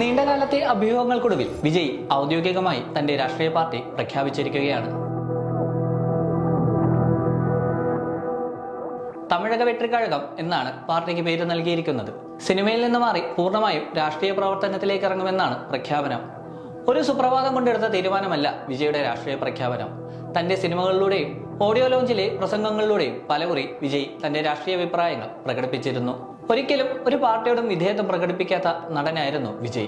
നീണ്ടകാലത്തെ അഭ്യൂഹങ്ങൾക്കൊടുവിൽ വിജയ് ഔദ്യോഗികമായി തന്റെ രാഷ്ട്രീയ പാർട്ടി പ്രഖ്യാപിച്ചിരിക്കുകയാണ്. തമിഴക വെട്രിക്കഴകം എന്നാണ് പാർട്ടിക്ക് പേര് നൽകിയിരിക്കുന്നത്. സിനിമയിൽ നിന്ന് മാറി പൂർണമായും രാഷ്ട്രീയ പ്രവർത്തനത്തിലേക്ക് ഇറങ്ങുമെന്നാണ് പ്രഖ്യാപനം. ഒരു സുപ്രഭാതം കൊണ്ടെടുത്ത തീരുമാനമല്ല വിജയുടെ രാഷ്ട്രീയ പ്രഖ്യാപനം. തന്റെ സിനിമകളിലൂടെയും ഓഡിയോ ലോഞ്ചിലെ പ്രസംഗങ്ങളിലൂടെയും പലകുറി വിജയ് തന്റെ രാഷ്ട്രീയ അഭിപ്രായങ്ങൾ പ്രകടിപ്പിച്ചിരുന്നു. ഒരിക്കലും ഒരു പാർട്ടിയോടും വിധേയത്വം പ്രകടിപ്പിക്കാത്ത നടനായിരുന്നു വിജയ്.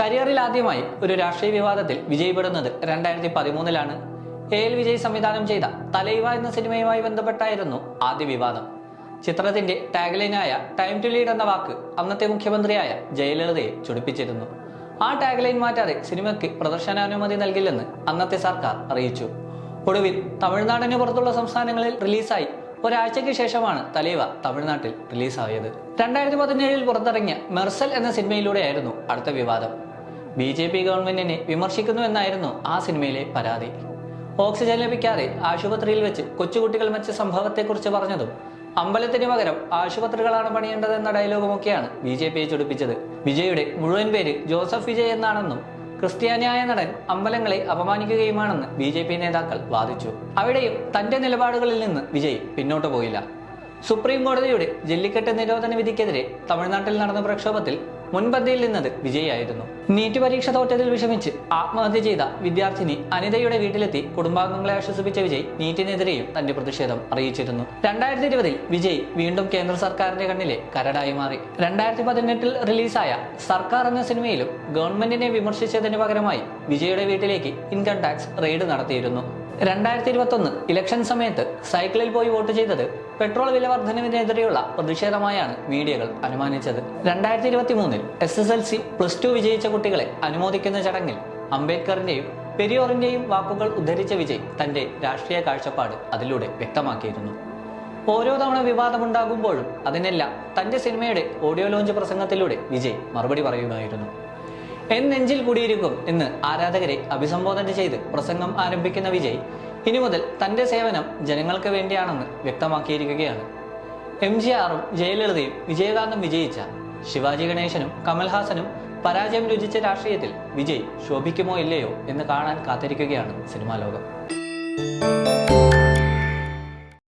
കരിയറിൽ ആദ്യമായി ഒരു രാഷ്ട്രീയ വിവാദത്തിൽ വിജയപ്പെടുന്നത് രണ്ടായിരത്തി പതിമൂന്നിലാണ് എ എൽ വിജയ് സംവിധാനം ചെയ്ത തലൈവ എന്ന സിനിമയുമായി ബന്ധപ്പെട്ടായിരുന്നു ആദ്യ വിവാദം. ചിത്രത്തിന്റെ ടാഗ്ലൈനായ ടൈം ടു ലീഡ് എന്ന വാക്ക് അന്നത്തെ മുഖ്യമന്ത്രിയായ ജയലളിതയെ ചൊടിപ്പിച്ചിരുന്നു. ആ ടാഗ്ലൈൻ മാറ്റാതെ സിനിമയ്ക്ക് പ്രദർശനാനുമതി നൽകില്ലെന്ന് അന്നത്തെ സർക്കാർ അറിയിച്ചു. ഒടുവിൽ തമിഴ്നാടിന് പുറത്തുള്ള സംസ്ഥാനങ്ങളിൽ റിലീസായി. ഒരാഴ്ചയ്ക്ക് ശേഷമാണ് തലൈവ തമിഴ്നാട്ടിൽ റിലീസായത്. രണ്ടായിരത്തി പതിനേഴിൽ പുറത്തിറങ്ങിയ മെർസൽ എന്ന സിനിമയിലൂടെയായിരുന്നു അടുത്ത വിവാദം. ബി ജെ പി ഗവൺമെന്റിനെ വിമർശിക്കുന്നു എന്നായിരുന്നു ആ സിനിമയിലെ പരാതി. ഓക്സിജൻ ലഭിക്കാതെ ആശുപത്രിയിൽ വെച്ച് കൊച്ചുകുട്ടികൾ മരിച്ച സംഭവത്തെക്കുറിച്ച് പറഞ്ഞതും അമ്പലത്തിന് പകരം ആശുപത്രികളാണ് പണിയേണ്ടത് എന്ന ഡയലോഗുമൊക്കെയാണ് ബി ജെ പിയെ ചൊടിപ്പിച്ചത്. വിജയുടെ മുഴുവൻ പേര് ജോസഫ് വിജയ് എന്നാണെന്നും ക്രിസ്ത്യാനിയായ നടൻ അമ്പലങ്ങളെ അപമാനിക്കുകയുമാണെന്ന് ബി നേതാക്കൾ വാദിച്ചു. അവിടെയും തന്റെ നിലപാടുകളിൽ നിന്ന് വിജയ് പിന്നോട്ട് പോയില്ല. സുപ്രീം കോടതിയുടെ ജല്ലിക്കെട്ട് നിരോധന വിധിക്കെതിരെ തമിഴ്നാട്ടിൽ നടന്ന പ്രക്ഷോഭത്തിൽ മുൻപന്തിയിൽ നിന്നത് വിജയിയായിരുന്നു. നീറ്റ് പരീക്ഷ തോറ്റതിൽ വിഷമിച്ച് ആത്മഹത്യ ചെയ്ത വിദ്യാർത്ഥിനി അനിതയുടെ വീട്ടിലെത്തി കുടുംബാംഗങ്ങളെ ആശ്വസിപ്പിച്ച വിജയ് നീറ്റിനെതിരെയും തന്റെ പ്രതിഷേധം അറിയിച്ചിരുന്നു. രണ്ടായിരത്തി ഇരുപതിൽ വിജയ് വീണ്ടും കേന്ദ്ര സർക്കാരിന്റെ കണ്ണിലെ കരടായി മാറി. രണ്ടായിരത്തി പതിനെട്ടിൽ റിലീസായ സർക്കാർ എന്ന സിനിമയിലും ഗവൺമെന്റിനെ വിമർശിച്ചതിന് പകരമായി വിജയുടെ വീട്ടിലേക്ക് ഇൻകം ടാക്സ് റെയ്ഡ് നടത്തിയിരുന്നു. രണ്ടായിരത്തി ഇരുപത്തൊന്ന് ഇലക്ഷൻ സമയത്ത് സൈക്കിളിൽ പോയി വോട്ട് ചെയ്തത് പെട്രോൾ വില വർധനവിനെതിരെയുള്ള പ്രതിഷേധമായാണ് മീഡിയകൾ അനുമാനിച്ചത്. രണ്ടായിരത്തി ഇരുപത്തി മൂന്നിൽ S S L C plus two വിജയിച്ച കുട്ടികളെ അനുമോദിക്കുന്ന ചടങ്ങിൽ അംബേദ്കറിന്റെയും പെരിയോറിന്റെയും വാക്കുകൾ ഉദ്ധരിച്ച വിജയ് തന്റെ രാഷ്ട്രീയ കാഴ്ചപ്പാട് അതിലൂടെ വ്യക്തമാക്കിയിരുന്നു. ഓരോ തവണ വിവാദമുണ്ടാകുമ്പോഴും അതിനെല്ലാം തന്റെ സിനിമയുടെ ഓഡിയോ ലോഞ്ച് പ്രസംഗത്തിലൂടെ വിജയ് മറുപടി പറയുമായിരുന്നു എൻ നെഞ്ചിൽ കൂടിയിരിക്കും എന്ന് ആരാധകരെ അഭിസംബോധന ചെയ്ത് പ്രസംഗം ആരംഭിക്കുന്ന വിജയ് ഇനി മുതൽ തന്റെ സേവനം ജനങ്ങൾക്ക് വേണ്ടിയാണെന്ന് വ്യക്തമാക്കിയിരിക്കുകയാണ്. എം ജി ആറും ജയലളിതയും വിജയകാന്തം വിജയിച്ച ശിവാജി ഗണേശനും കമൽഹാസനും പരാജയം രുചിച്ച രാഷ്ട്രീയത്തിൽ വിജയ് ശോഭിക്കുമോ ഇല്ലയോ എന്ന് കാണാൻ കാത്തിരിക്കുകയാണ് സിനിമാ ലോകം.